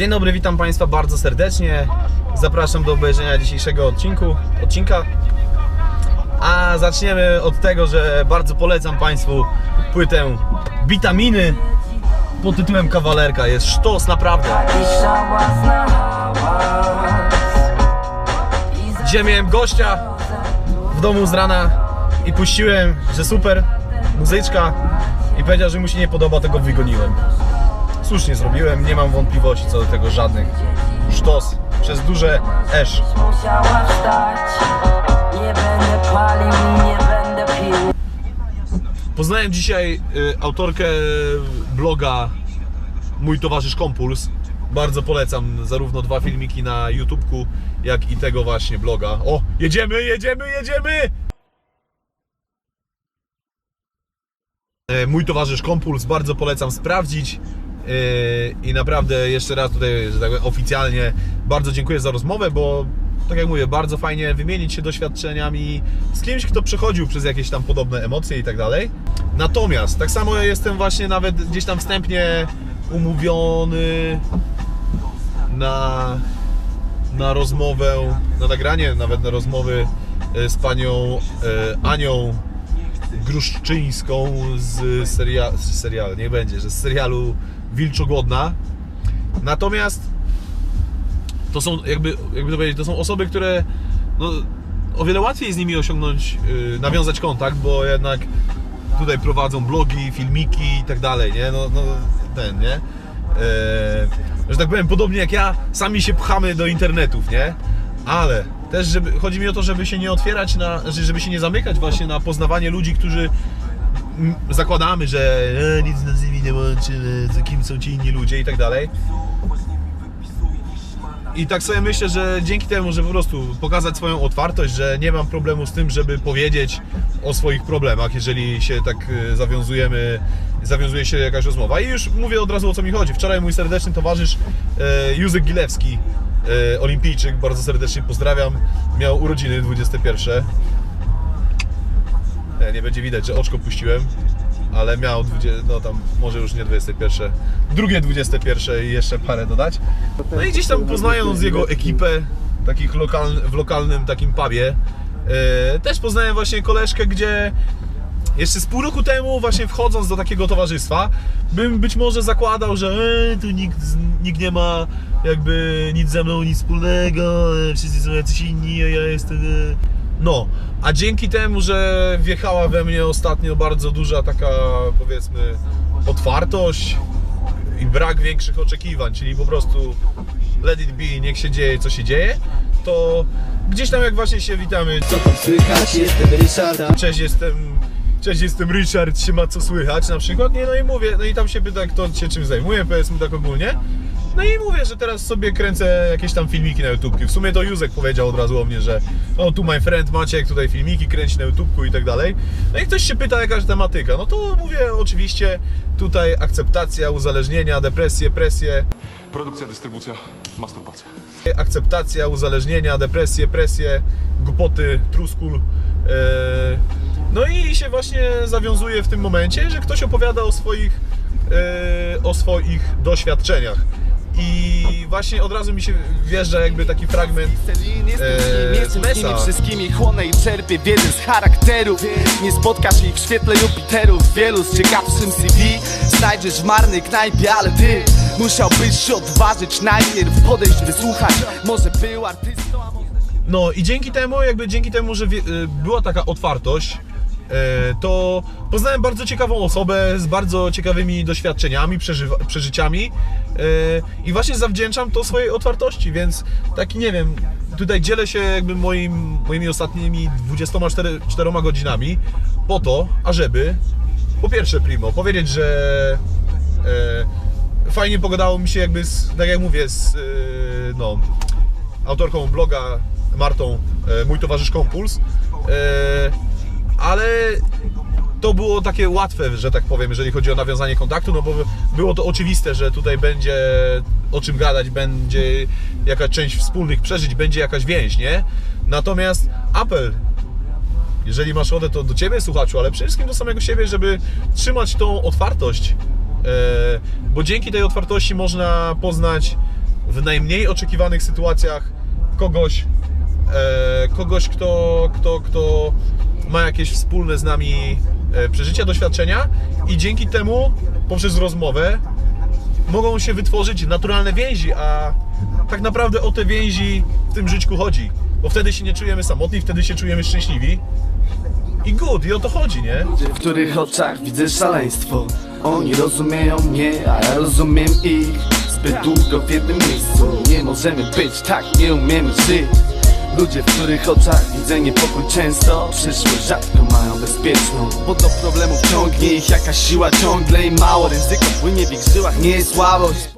Dzień dobry, witam Państwa bardzo serdecznie. Zapraszam do obejrzenia dzisiejszego odcinku, odcinka. A zaczniemy od tego, że bardzo polecam Państwu płytę Witaminy pod tytułem Kawalerka. Jest sztos naprawdę. Dzisiaj miałem gościa w domu z rana i puściłem, że super, muzyczka i powiedział, że mu się nie podoba, tego wygoniłem. Słusznie zrobiłem, nie mam wątpliwości co do tego żadnych. Sztos przez duże esz. musiała wstać Nie będę palił i nie będę pił Poznałem dzisiaj y, autorkę bloga Mój Towarzysz Kompuls. Bardzo polecam zarówno dwa filmiki na YouTubku, jak i tego właśnie bloga. O, jedziemy, jedziemy, jedziemy! E, Mój Towarzysz Kompuls, bardzo polecam sprawdzić. E, I naprawdę jeszcze raz tutaj, że tak powiem, oficjalnie bardzo dziękuję za rozmowę, bo tak jak mówię, bardzo fajnie wymienić się doświadczeniami z kimś, kto przechodził przez jakieś tam podobne emocje i tak dalej. Natomiast tak samo jestem właśnie nawet gdzieś tam wstępnie umówiony na, na rozmowę, na nagranie, nawet na rozmowy e, z panią e, Anią Gruszczyńską z serialu, nie będzie, że z serialu Wilczogłodna. Natomiast to są jakby, jakby to powiedzieć, to są osoby, które no, o wiele łatwiej z nimi osiągnąć, yy, nawiązać kontakt, bo jednak tutaj prowadzą blogi, filmiki i tak dalej, nie? No, no ten, nie? Eee, że tak powiem, podobnie jak ja, sami się pchamy do internetów, nie? Ale też żeby, chodzi mi o to, żeby się nie otwierać na, że- żeby się nie zamykać właśnie na poznawanie ludzi, którzy zakładamy, że e, nic nas nimi nie łączy, e, kim są ci inni ludzie i tak dalej. I tak sobie myślę, że dzięki temu, że po prostu pokazać swoją otwartość, że nie mam problemu z tym, żeby powiedzieć o swoich problemach, jeżeli się tak e, zawiązujemy, zawiązuje się jakaś rozmowa. I już mówię od razu o co mi chodzi. Wczoraj mój serdeczny towarzysz e, Józek Gilewski, olimpijczyk, bardzo serdecznie pozdrawiam, miał urodziny 21. Nie, nie będzie widać, że oczko puściłem, ale miał 20, no tam może już nie 21, drugie 21 i jeszcze parę dodać. No i gdzieś tam poznając jego ekipę, takich lokal, w lokalnym takim pubie, e, też poznałem właśnie koleżkę, gdzie jeszcze z pół roku temu, właśnie wchodząc do takiego towarzystwa, bym być może zakładał, że e, tu nikt, nikt nie ma jakby nic ze mną nic wspólnego, e, wszyscy są jacyś inni, a ja jestem... E. No, a dzięki temu, że wjechała we mnie ostatnio bardzo duża taka, powiedzmy, otwartość i brak większych oczekiwań, czyli po prostu let it be, niech się dzieje, co się dzieje, to gdzieś tam jak właśnie się witamy, co tam Słychać, jestem Ryszarda Cześć, jestem. Cześć, jestem Richard, się ma co słychać na przykład. Nie, no i mówię, no i tam się pyta, kto się czym zajmuje, powiedzmy tak ogólnie. No i mówię, że teraz sobie kręcę jakieś tam filmiki na YouTubki. W sumie to Józek powiedział od razu o mnie, że no tu my friend Maciek, tutaj filmiki kręci na YouTubku i tak dalej. No i ktoś się pyta, jakaś tematyka. No to mówię, oczywiście tutaj akceptacja, uzależnienia, depresje, presje, Produkcja, dystrybucja, masturbacja. akceptacja, uzależnienia, depresje, presje, głupoty, truskul. E, No i się właśnie zawiązuje w tym momencie, że ktoś opowiada o swoich, e, o swoich doświadczeniach. I właśnie od razu mi się wjeżdża jakby taki fragment Mesa. wszystkimi Chłonę i czerpię wiedzę z charakteru Nie spotkasz ich w świetle Jupiterów Wielu z ciekawszym CV Znajdziesz w marnej knajpie, ale ty Musiałbyś się odważyć najpierw Podejść, wysłuchać. Może był artystą, a może... No i dzięki temu, jakby dzięki temu, że y, była taka otwartość, y, to poznałem bardzo ciekawą osobę z bardzo ciekawymi doświadczeniami, przeżyciami y, i właśnie zawdzięczam to swojej otwartości, więc taki nie wiem, tutaj dzielę się jakby moim, moimi ostatnimi 24 4 godzinami po to, ażeby po pierwsze primo, powiedzieć, że fajnie pogadało mi się jakby z, tak jak mówię, z e, no, autorką bloga Martą, e, mój towarzysz Kompuls, e, ale to było takie łatwe, że tak powiem, jeżeli chodzi o nawiązanie kontaktu, no bo było to oczywiste, że tutaj będzie o czym gadać, będzie jakaś część wspólnych przeżyć, będzie jakaś więź, nie? Natomiast apel, jeżeli masz ochotę, to do Ciebie, słuchaczu, ale przede wszystkim do samego siebie, żeby trzymać tą otwartość, bo dzięki tej otwartości można poznać w najmniej oczekiwanych sytuacjach kogoś, e, kogoś kto, kto, kto ma jakieś wspólne z nami e, przeżycia, doświadczenia i dzięki temu poprzez rozmowę mogą się wytworzyć naturalne więzi, a tak naprawdę o te więzi w tym życiu chodzi. Bo wtedy się nie czujemy samotni, wtedy się czujemy szczęśliwi. I good, i o to chodzi, nie? W których oczach widzę szaleństwo Oni rozumieją mnie, a ja rozumiem ich. Zbyt długo w jednym miejscu Nie możemy być, tak nie umiemy żyć. Ludzie, w których oczach widzę niepokój często Przyszłość rzadko mają bezpieczną. Bo do problemów ciągnie ich jakaś siła ciągle i mało. Ryzyko płynie w ich żyłach, nie jest słabość